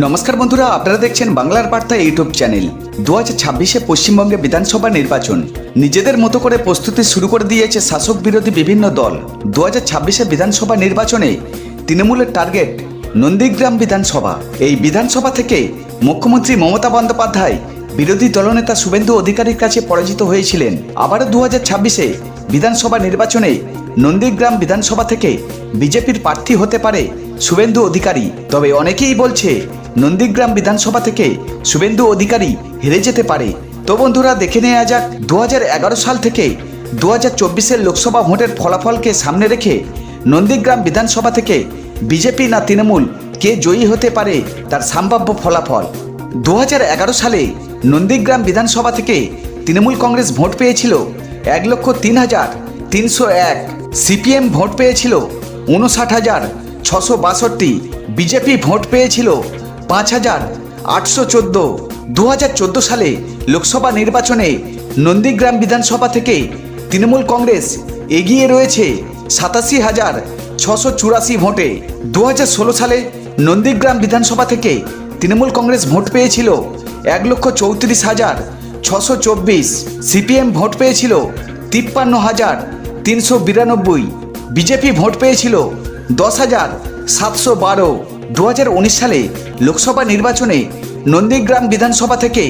নমস্কার বন্ধুরা, আপনারা দেখছেন বাংলার বার্তা ইউটিউব চ্যানেল। দু হাজার ছাব্বিশে পশ্চিমবঙ্গে বিধানসভা নির্বাচন। নিজেদের মতো করে প্রস্তুতি শুরু করে দিয়েছে শাসক বিরোধী বিভিন্ন দল। দু হাজার ছাব্বিশে বিধানসভা নির্বাচনে তৃণমূলের টার্গেট নন্দীগ্রাম বিধানসভা। এই বিধানসভা থেকে মুখ্যমন্ত্রী মমতা বন্দ্যোপাধ্যায় বিরোধী দলনেতা শুভেন্দু অধিকারীর কাছে পরাজিত হয়েছিলেন। আবারও দু হাজার ছাব্বিশে বিধানসভা নির্বাচনে নন্দীগ্রাম বিধানসভা থেকে বিজেপির প্রার্থী হতে পারে শুভেন্দু অধিকারী। তবে অনেকেই বলছে নন্দীগ্রাম বিধানসভা থেকে শুভেন্দু অধিকারী হেরে যেতে পারে। তো বন্ধুরা, দেখে নেওয়া যাক দু হাজার এগারো সাল থেকে দু হাজার চব্বিশের লোকসভা ভোটের ফলাফলকে সামনে রেখে নন্দীগ্রাম বিধানসভা থেকে বিজেপি না তৃণমূল কে জয়ী হতে পারে তার সম্ভাব্য ফলাফল। দু হাজার এগারো সালে নন্দীগ্রাম বিধানসভা থেকে তৃণমূল কংগ্রেস ভোট পেয়েছিল এক লক্ষ তিন হাজার তিনশো এক। সিপিএম ভোট পেয়েছিল উনষাট হাজার ছশো বাষট্টি। বিজেপি ভোট পেয়েছিল পাঁচ হাজার আটশো চোদ্দ, দু হাজার চোদ্দ সালে লোকসভা নির্বাচনে নন্দীগ্রাম বিধানসভা থেকে তৃণমূল কংগ্রেস এগিয়ে রয়েছে সাতাশি হাজার ছশো চুরাশি ভোটে। দু হাজার ষোলো সালে নন্দীগ্রাম বিধানসভা থেকে তৃণমূল কংগ্রেস ভোট পেয়েছিল এক লক্ষ চৌত্রিশ হাজার ছশো চব্বিশ, সিপিএম ভোট পেয়েছিল তিপ্পান্ন হাজার তিনশো বিরানব্বই, বিজেপি ভোট পেয়েছিল দশ হাজার সাতশো বারো। দু হাজার উনিশ সালে লোকসভা নির্বাচনে নন্দীগ্রাম বিধানসভা থেকে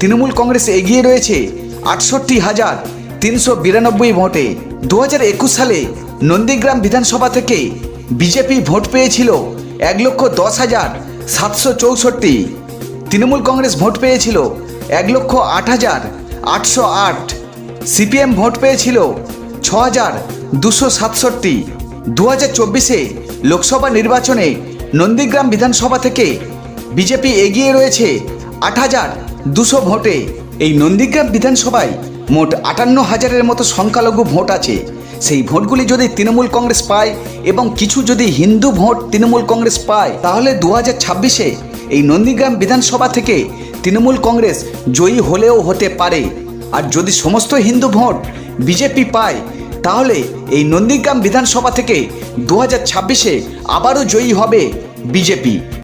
তৃণমূল কংগ্রেস এগিয়ে রয়েছে আটষট্টি হাজার তিনশো বিরানব্বই ভোটে। দু হাজার একুশ সালে নন্দীগ্রাম বিধানসভা থেকে বিজেপি ভোট পেয়েছিল এক লক্ষ দশ হাজার সাতশো চৌষট্টি। তৃণমূল কংগ্রেস ভোট পেয়েছিল এক লক্ষ আট হাজার আটশো আট। সিপিএম ভোট পেয়েছিল ছ হাজার দুশো সাতষট্টি। দু হাজার চব্বিশে লোকসভা নির্বাচনে নন্দীগ্রাম বিধানসভা থেকে বিজেপি এগিয়ে রয়েছে আট হাজার দুশো ভোটে। এই নন্দীগ্রাম বিধানসভায় মোট আটান্ন হাজারের মতো সংখ্যালঘু ভোট আছে। সেই ভোটগুলি যদি তৃণমূল কংগ্রেস পায় এবং কিছু যদি হিন্দু ভোট তৃণমূল কংগ্রেস পায়, তাহলে দু হাজার ছাব্বিশে এই নন্দীগ্রাম বিধানসভা থেকে তৃণমূল কংগ্রেস জয়ী হলেও হতে পারে। আর যদি সমস্ত হিন্দু ভোট বিজেপি পায়, তাহলে এই নন্দীগ্রাম বিধানসভা থেকে দু হাজার ছাব্বিশে আবারও জয়ী হবে। বিজেপি।